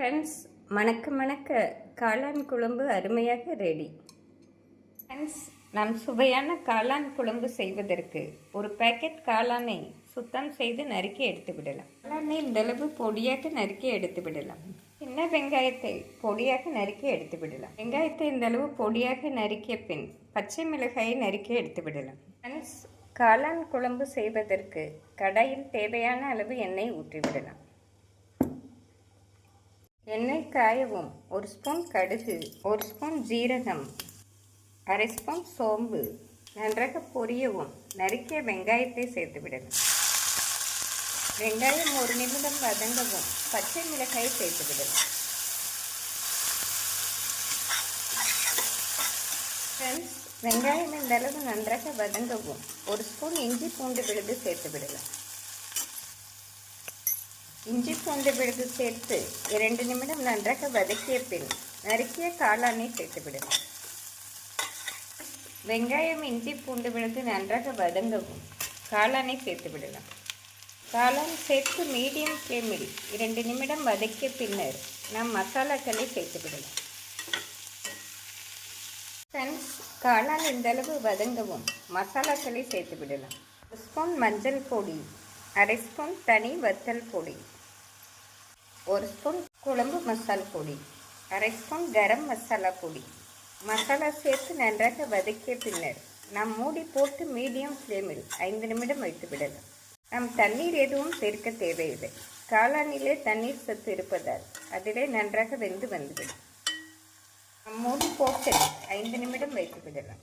Friends மணக்க மணக்க காளான் குழம்பு அருமையாக ரெடி ஃப்ரெண்ட்ஸ் நாம் சுவையான காளான் குழம்பு செய்வதற்கு ஒரு பேக்கெட் காளானை சுத்தம் செய்து நறுக்கி எடுத்து விடலாம். காளானை இந்தளவு பொடியாக நறுக்கி எடுத்து விடலாம். சின்ன வெங்காயத்தை பொடியாக நறுக்கி எடுத்து விடலாம். வெங்காயத்தை இந்தளவு பொடியாக நறுக்கிய பின் பச்சை மிளகாயை நறுக்கி எடுத்து விடலாம். ஃப்ரெண்ட்ஸ் காளான் குழம்பு செய்வதற்கு கடாயில் தேவையான அளவு எண்ணெய் ஊற்றிவிடலாம். எண்ணெய் காயவும். ஒரு ஸ்பூன் கடுகு ஒரு ஸ்பூன் ஜீரகம் அரை ஸ்பூன் சோம்பு. நன்றாக பொரியவும். நறுக்கிய வெங்காயத்தை சேர்த்துவிடவும் வெங்காயம் ஒரு நிமிடம் வதங்கவும். பச்சை மிளகாய் சேர்த்துவிடவும் ஃப்ரெண்ட்ஸ் வெங்காயம் இந்த அளவு நன்றாக வதங்கவும். ஒரு ஸ்பூன் இஞ்சி பூண்டு விழுது சேர்த்து விடலாம் இஞ்சி பூண்டு விழுது சேர்த்து இரண்டு நிமிடம் நன்றாக வதக்கிய பின் நறுக்கிய காளானை சேர்த்து விடலாம் வெங்காயம் இஞ்சி பூண்டு விழுது நன்றாக வதங்கவும். காளானை சேர்த்து விடலாம். காளான் சேர்த்து மீடியம் ஃப்ளேமில் இரண்டு நிமிடம் வதக்கிய பின்னர் நாம் மசாலாக்களை சேர்த்து விடலாம். ஃப்ரெண்ட்ஸ் காளான் இந்தளவு வதங்கவும் மசாலாக்களை சேர்த்து விடலாம். ஒரு ஸ்பூன் மஞ்சள் பொடி அரை ஸ்பூன் தனி வத்தல் பொடி ஒரு ஸ்பூன் குழம்பு மசால் பொடி அரை ஸ்பூன் கரம் மசாலா பொடி. மசாலா சேர்த்து நன்றாக வதக்கிய பின்னர் நாம் மூடி போட்டு மீடியம் ஃப்ளேமில் ஐந்து நிமிடம் வைத்து விடலாம். நாம் தண்ணீர் எதுவும் சேர்க்க தேவையில்லை. காளானிலே தண்ணீர் சத்து இருப்பதால் அதிலே நன்றாக வெந்து வந்துவிடும். நாம் மூடி போட்டு ஐந்து நிமிடம் வைத்து விடலாம்.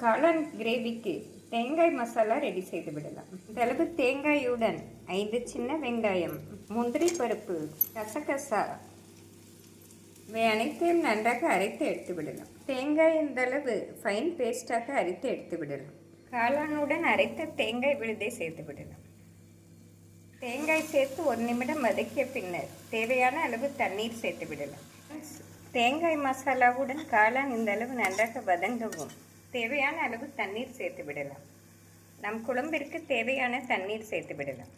காளான் கிரேவிக்கு தேங்காய் மசாலா ரெடி செய்து விடலாம். இந்த அளவு தேங்காயுடன் ஐந்து சின்ன வெங்காயம் முந்திரி பருப்பு கசகசா இவை அனைத்தையும் நன்றாக அரைத்து எடுத்து விடலாம். தேங்காய் இந்தளவு ஃபைன் பேஸ்டாக அரைத்து எடுத்து விடலாம். காளானுடன் அரைத்த தேங்காய் விழுதை சேர்த்து விடலாம். தேங்காய் சேர்த்து ஒரு நிமிடம் வதக்கிய பின்னர் தேவையான அளவு தண்ணீர் சேர்த்து விடலாம். தேங்காய் மசாலாவுடன் காளான் இந்த அளவு நன்றாக வதங்கவும். தேவையான அளவு தண்ணீர் சேர்த்து விடலாம். நம் குழம்பிற்கு தேவையான தண்ணீர் சேர்த்து விடலாம்.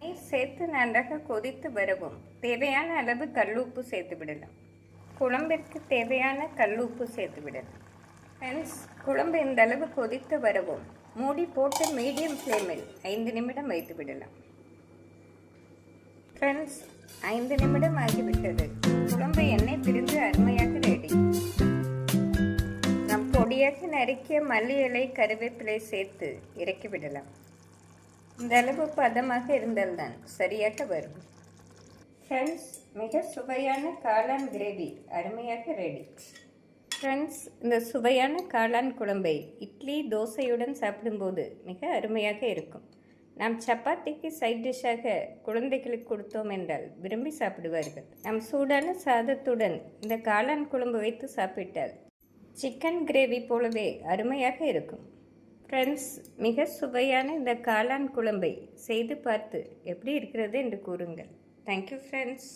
நீர் சேர்த்து நன்றாக கொதித்து வரவும் தேவையான அளவு கல்லுப்பு சேர்த்து விடலாம். குழம்பிற்கு தேவையான கல்லுப்பு சேர்த்து விடலாம். ஃப்ரெண்ட்ஸ் குழம்பு இந்த அளவு கொதித்து வரவும் மூடி போட்டு மீடியம் ஃப்ளேமில் ஐந்து நிமிடம் வைத்து விடலாம். ஃப்ரெண்ட்ஸ் ஐந்து நிமிடம் ஆகிவிட்டது. குழம்பு எண்ணெய் பிரிந்து அருமையாக ரெடி பொடியாக நறுக்கிய மல்லி இலை கருவேப்பிலை சேர்த்து இறக்கி விடலாம். இந்த அளவு பதமாக இருந்தால்தான் சரியாக வரும். ஃப்ரெண்ட்ஸ் மிக சுவையான காளான் கிரேவி. அருமையாக ரெடி ஃப்ரெண்ட்ஸ் இந்த சுவையான காளான் குழம்பை இட்லி தோசையுடன் சாப்பிடும்போது மிக அருமையாக இருக்கும். நாம் சப்பாத்திக்கு சைட் டிஷ்ஷாக குழந்தைகளுக்கு கொடுத்தோம் என்றால் விரும்பி சாப்பிடுவார்கள். நம் சூடான சாதத்துடன் இந்த காளான் குழம்பு வைத்து சாப்பிட்டால் சிக்கன் கிரேவி போலவே அருமையாக இருக்கும். ஃப்ரெண்ட்ஸ் மிக சுவையான இந்த காளான் குழம்பை செய்து பார்த்து எப்படி இருக்கிறது என்று கூறுங்கள். Thank you friends